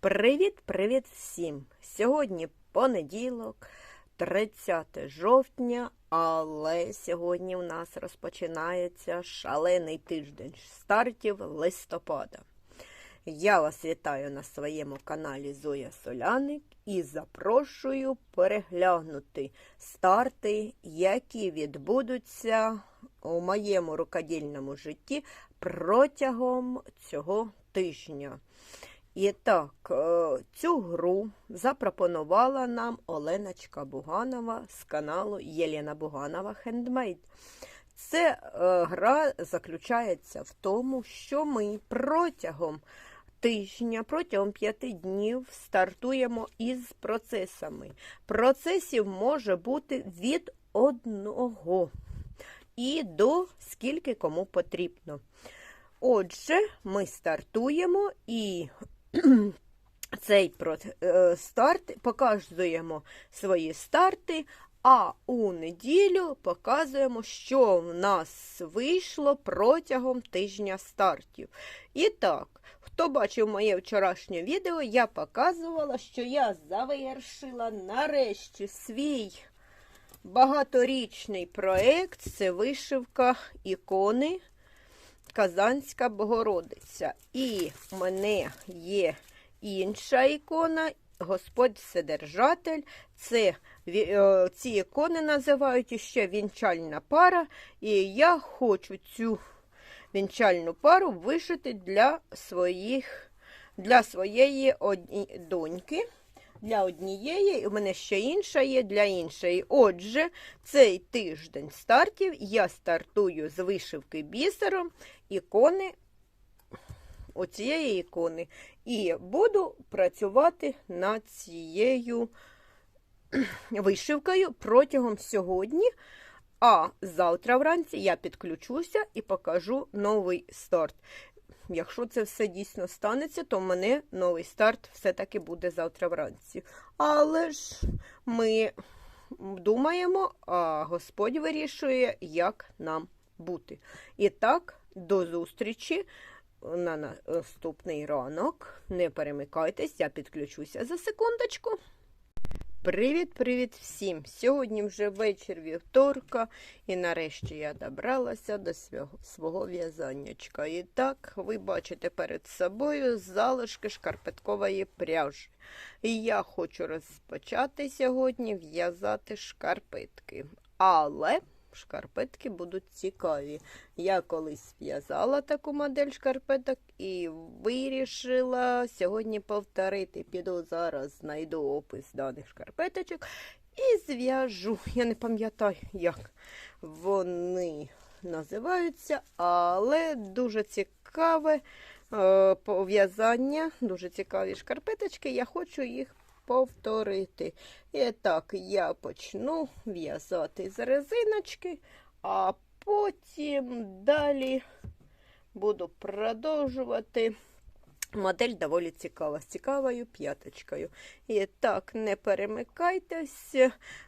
Привіт-привіт всім! Сьогодні понеділок, 30 жовтня, але сьогодні у нас розпочинається шалений тиждень стартів листопада. Я вас вітаю на своєму каналі Зоя Соляник і запрошую переглянути старти, які відбудуться у моєму рукодільному житті протягом цього тижня. І так, е, цю гру запропонувала нам Оленочка Буганова з каналу Єлена Буганова Хендмейд. Це е, гра заключається в тому, що ми протягом тижня, протягом п'яти днів стартуємо із процесами. Процесів може бути від одного і до скільки кому потрібно. Отже, ми стартуємо і цей е, старт показуємо свої старти, а у неділю показуємо, що в нас вийшло протягом тижня стартів. І так, хто бачив моє вчорашнє відео, я показувала, що я завершила нарешті свій багаторічний проєкт це вишивка ікони. Казанська Богородиця. І в мене є інша ікона, Господь Вседержатель. Це е, Ці ікони називають ще вінчальна пара. І я хочу цю вінчальну пару вишити для своїх, для своєї доньки для однієї, у мене ще інша є для іншої. Отже, цей тиждень стартів я стартую з вишивки бісером ікони оцієї ікони. І буду працювати над цією вишивкою протягом сьогодні. А завтра вранці я підключуся і покажу новий старт. Якщо це все дійсно станеться, то в мене новий старт все-таки буде завтра вранці. Але ж ми думаємо, а Господь вирішує, як нам бути. І так, до зустрічі на наступний ранок. Не перемикайтесь, я підключуся за секундочку. Привіт-привіт всім! Сьогодні вже вечір вівторка, і нарешті я добралася до свого, свого в'язаннячка. І так, ви бачите перед собою залишки шкарпеткової пряжі. І я хочу розпочати сьогодні в'язати шкарпетки. Але шкарпетки будуть цікаві. Я колись в'язала таку модель шкарпеток і вирішила сьогодні повторити. Піду зараз, знайду опис даних шкарпеточок і зв'яжу. Я не пам'ятаю, як вони називаються, але дуже цікаве е, пов'язання, дуже цікаві шкарпеточки. Я хочу їх повторити. І так, я почну в'язати з резиночки, а потім далі буду продовжувати. Модель доволі цікава, з цікавою п'яточкою. І так, не перемикайтесь.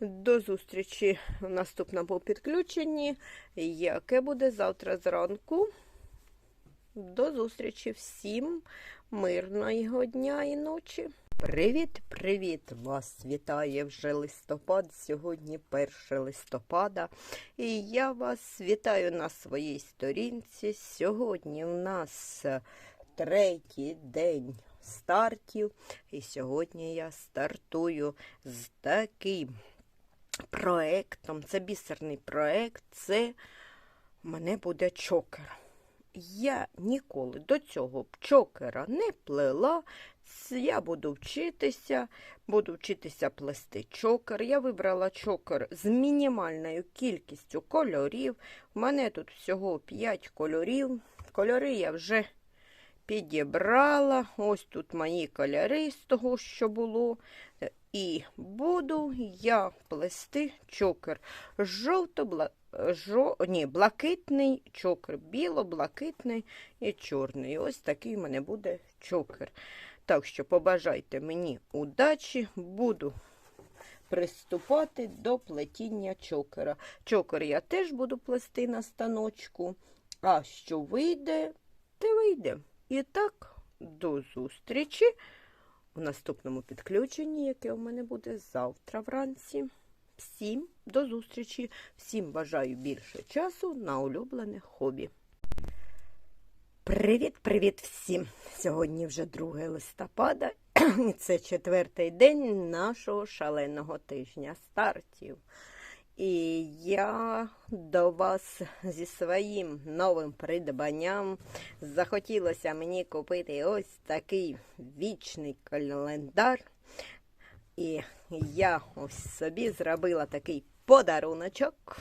До зустрічі в наступному підключенні, яке буде завтра зранку. До зустрічі всім мирного дня і ночі. Привіт-привіт! Вас вітає вже листопад. Сьогодні 1 листопада. І я вас вітаю на своїй сторінці. Сьогодні у нас третій день стартів. І сьогодні я стартую з таким проектом. Це бісерний проект. Це мене буде чокер. Я ніколи до цього чокера не плела. Я буду вчитися, буду вчитися плести чокер. Я вибрала чокер з мінімальною кількістю кольорів. У мене тут всього 5 кольорів. Кольори я вже підібрала. Ось тут мої кольори з того, що було. І буду я плести чокер. Жовто жо... Ні, блакитний чокер, біло-блакитний і чорний. Ось такий в мене буде чокер. Так що побажайте мені удачі, буду приступати до плетіння чокера. Чокер я теж буду плести на станочку, а що вийде, те вийде. І так, до зустрічі в наступному підключенні, яке у мене буде завтра вранці. Всім до зустрічі! Всім бажаю більше часу на улюблене хобі. Привіт-привіт всім! Сьогодні вже 2 листопада, і це четвертий день нашого шаленого тижня стартів. І я до вас зі своїм новим придбанням захотілося мені купити ось такий вічний календар. І я ось собі зробила такий подаруночок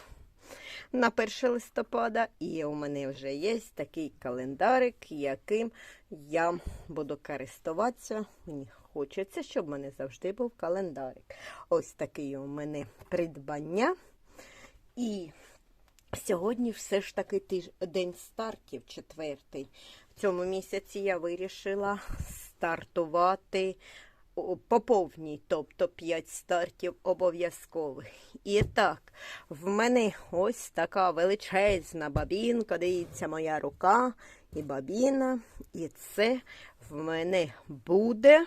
на 1 листопада. І у мене вже є такий календарик, яким я буду користуватися. Мені хочеться, щоб в мене завжди був календарик. Ось такий у мене придбання. І сьогодні все ж таки тиж... день стартів, четвертий. В цьому місяці я вирішила стартувати по повній, тобто 5 стартів обов'язкових. І так, в мене ось така величезна бабінка, дивіться, моя рука і бабіна. І це в мене буде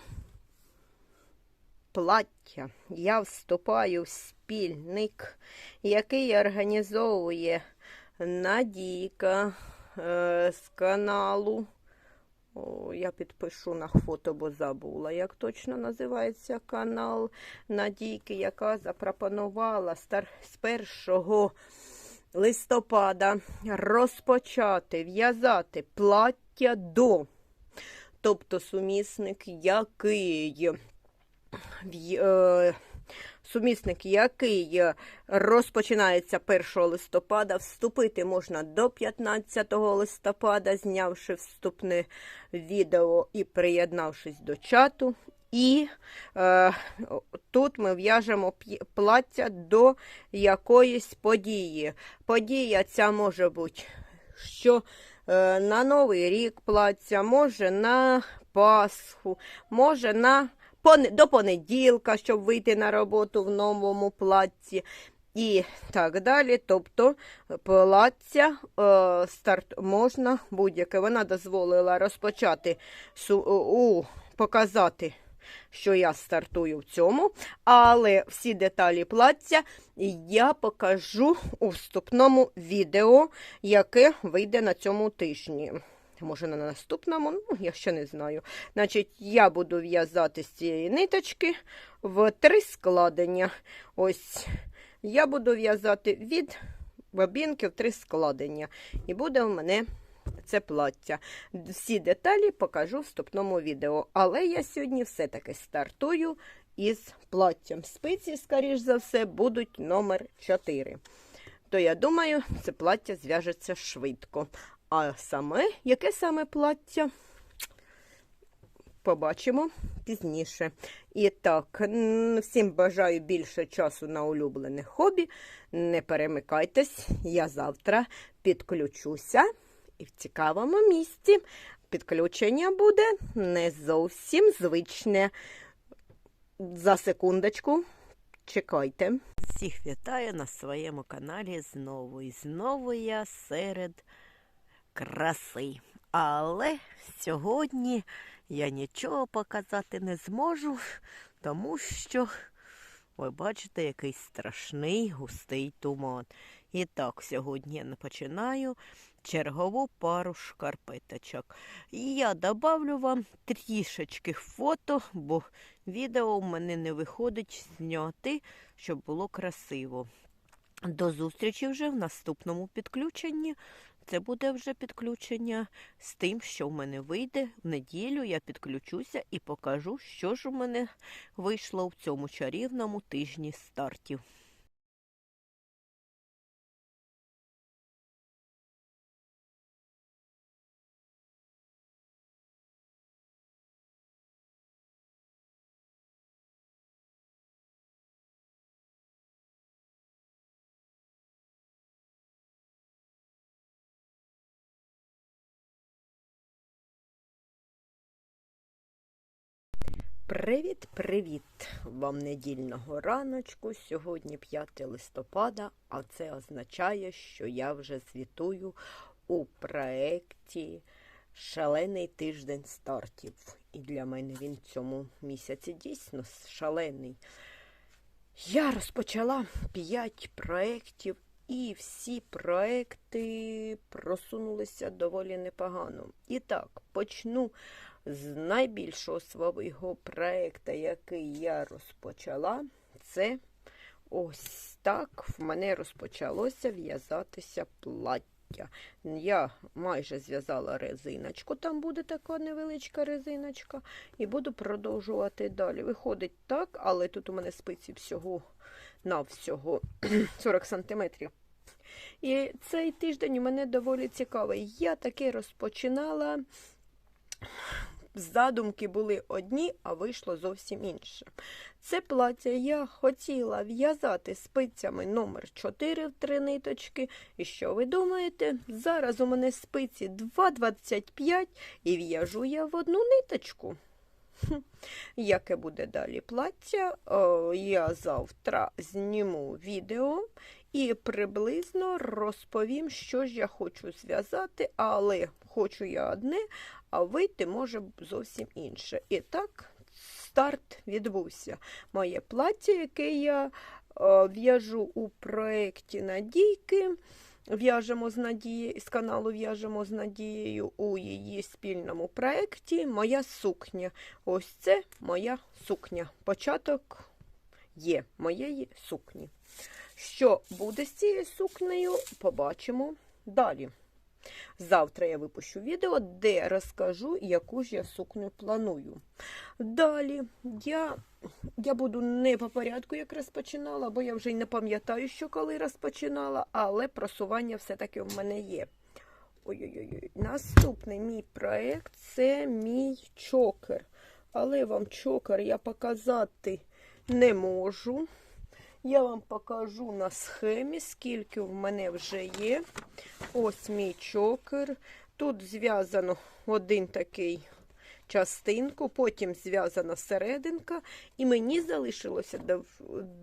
плаття. Я вступаю в спільник, який організовує Надійка е, з каналу. Я підпишу на фото, бо забула, як точно називається канал Надійки, яка запропонувала стар... з 1 листопада розпочати в'язати плаття до, тобто сумісник, який е, Сумісник, який розпочинається 1 листопада, вступити можна до 15 листопада, знявши вступне відео і приєднавшись до чату. І е, тут ми в'яжемо плаття до якоїсь події. Подія ця може бути, що е, на Новий рік плаття, може на Пасху, може на до понеділка, щоб вийти на роботу в новому платці. І так далі. Тобто плаття е, старт можна будь-яке. Вона дозволила розпочати у, показати, що я стартую в цьому. Але всі деталі плаття я покажу у вступному відео, яке вийде на цьому тижні. Може, на наступному, ну, я ще не знаю. Значить, я буду в'язати з цієї ниточки в три складення. Ось, я буду в'язати від бобінки в три складення. І буде в мене це плаття. Всі деталі покажу в вступному відео. Але я сьогодні все-таки стартую із платтям. Спиці, скоріш за все, будуть номер 4. То я думаю, це плаття зв'яжеться швидко. А саме, яке саме плаття? Побачимо пізніше. І так, всім бажаю більше часу на улюблене хобі. Не перемикайтесь, я завтра підключуся і в цікавому місці. Підключення буде не зовсім звичне. За секундочку, чекайте. Всіх вітаю на своєму каналі знову. І знову я серед краси. Але сьогодні я нічого показати не зможу, тому що, ви бачите, якийсь страшний густий туман. І так, сьогодні я починаю чергову пару шкарпеточок. І я добавлю вам трішечки фото, бо відео в мене не виходить зняти, щоб було красиво. До зустрічі вже в наступному підключенні. Це буде вже підключення з тим, що в мене вийде в неділю. Я підключуся і покажу, що ж у мене вийшло в цьому чарівному тижні стартів. Привіт-привіт вам недільного раночку. Сьогодні 5 листопада, а це означає, що я вже звітую у проєкті Шалений тиждень стартів. І для мене він в цьому місяці дійсно шалений. Я розпочала 5 проєктів, і всі проекти просунулися доволі непогано. І так, почну з найбільшого свого проєкту, який я розпочала. Це ось так в мене розпочалося в'язатися плаття. Я майже зв'язала резиночку, там буде така невеличка резиночка, і буду продовжувати далі. Виходить так, але тут у мене спиці всього на всього 40 сантиметрів. І цей тиждень у мене доволі цікавий. Я таки розпочинала. Задумки були одні, а вийшло зовсім інше. Це плаття я хотіла в'язати спицями номер 4 в три ниточки. І що ви думаєте? Зараз у мене спиці 2,25 і в'яжу я в одну ниточку. Яке буде далі плаття? Я завтра зніму відео і приблизно розповім, що ж я хочу зв'язати, але хочу я одне, а вийти може зовсім інше. І так, старт відбувся. Моє плаття, яке я е, в'яжу у проєкті Надійки. В'яжемо з Надією, з каналу В'яжемо з Надією у її спільному проєкті Моя сукня. Ось це моя сукня. Початок є моєї сукні. Що буде з цією сукнею, побачимо далі. Завтра я випущу відео, де розкажу, яку ж я сукню планую. Далі я я буду не по порядку, як розпочинала, бо я вже й не пам'ятаю, що коли розпочинала, але просування все-таки в мене є. Ой-ой-ой. Наступний мій проєкт це мій чокер. Але вам чокер я показати не можу. Я вам покажу на схемі, скільки в мене вже є. Ось мій чокер. Тут зв'язано один такий частинку, потім зв'язана серединка, і мені залишилося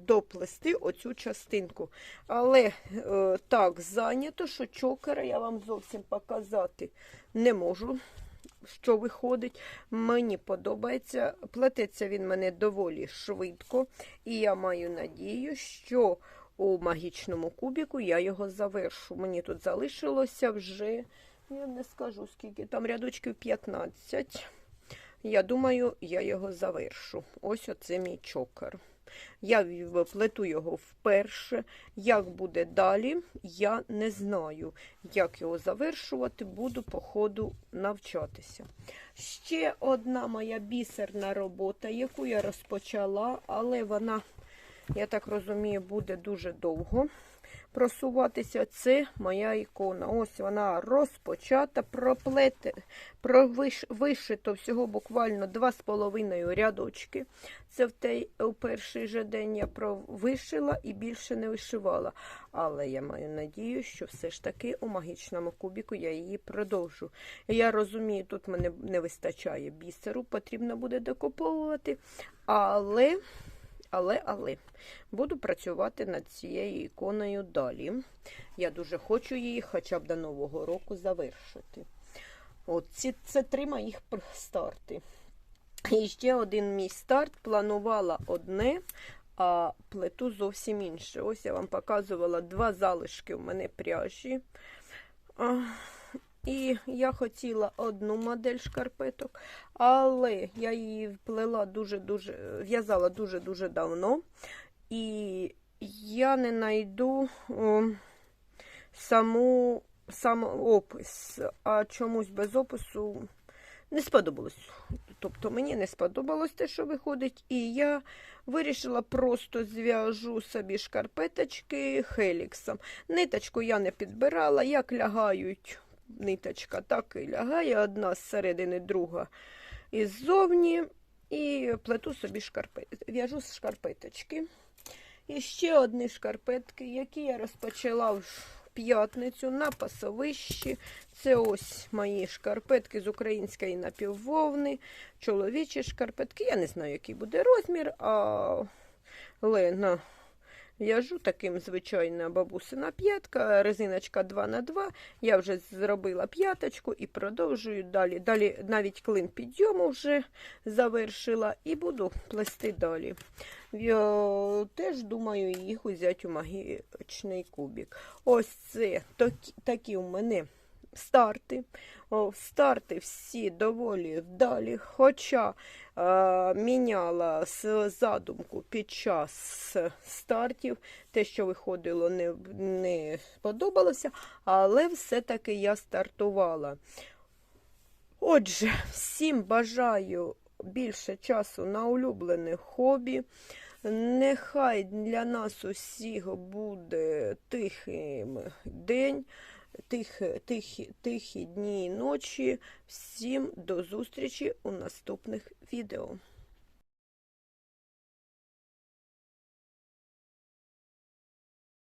доплести оцю частинку. Але е, так зайнято, що чокера я вам зовсім показати не можу. Що виходить, мені подобається. Плететься він мене доволі швидко, і я маю надію, що у магічному кубіку я його завершу. Мені тут залишилося вже, я не скажу скільки, там рядочків 15. Я думаю, я його завершу. Ось оце мій чокер. Я плету його вперше. Як буде далі, я не знаю. Як його завершувати, буду по ходу навчатися. Ще одна моя бісерна робота, яку я розпочала, але вона, я так розумію, буде дуже довго просуватися. Це моя ікона. Ось вона розпочата, проплете, вишито всього буквально 2,5 рядочки. Це в той, у перший же день я вишила і більше не вишивала. Але я маю надію, що все ж таки у магічному кубіку я її продовжу. Я розумію, тут мене не вистачає бісеру, потрібно буде докуповувати. Але але, але буду працювати над цією іконою далі. Я дуже хочу її хоча б до Нового року завершити. От ці, Це три моїх старти. І ще один мій старт планувала одне, а плету зовсім інше. Ось я вам показувала два залишки в мене пряжі. І я хотіла одну модель шкарпеток, але я її вплела дуже-дуже, в'язала дуже-дуже давно. І я не знайду саму, сам опис, а чомусь без опису не сподобалось. Тобто мені не сподобалось те, що виходить, і я вирішила просто зв'яжу собі шкарпеточки хеліксом. Ниточку я не підбирала, як лягають ниточка так і лягає, одна з середини, друга іззовні. І плету собі шкарпет, в'яжу з шкарпеточки. І ще одні шкарпетки, які я розпочала в п'ятницю на пасовищі. Це ось мої шкарпетки з української напіввовни, чоловічі шкарпетки. Я не знаю, який буде розмір, але на В'яжу таким звичайна бабусина п'ятка, резиночка 2 на 2 Я вже зробила п'яточку і продовжую далі. Далі навіть клин підйому вже завершила і буду плести далі. Я теж думаю їх узяти у магічний кубик. Ось це такі, такі у мене старти. О, старти всі доволі вдалі, хоча е, міняла задумку під час стартів. Те, що виходило, не, не сподобалося, але все-таки я стартувала. Отже, всім бажаю більше часу на улюблене хобі. Нехай для нас усіх буде тихим день, тихі, тихі, тихі дні і ночі. Всім до зустрічі у наступних відео.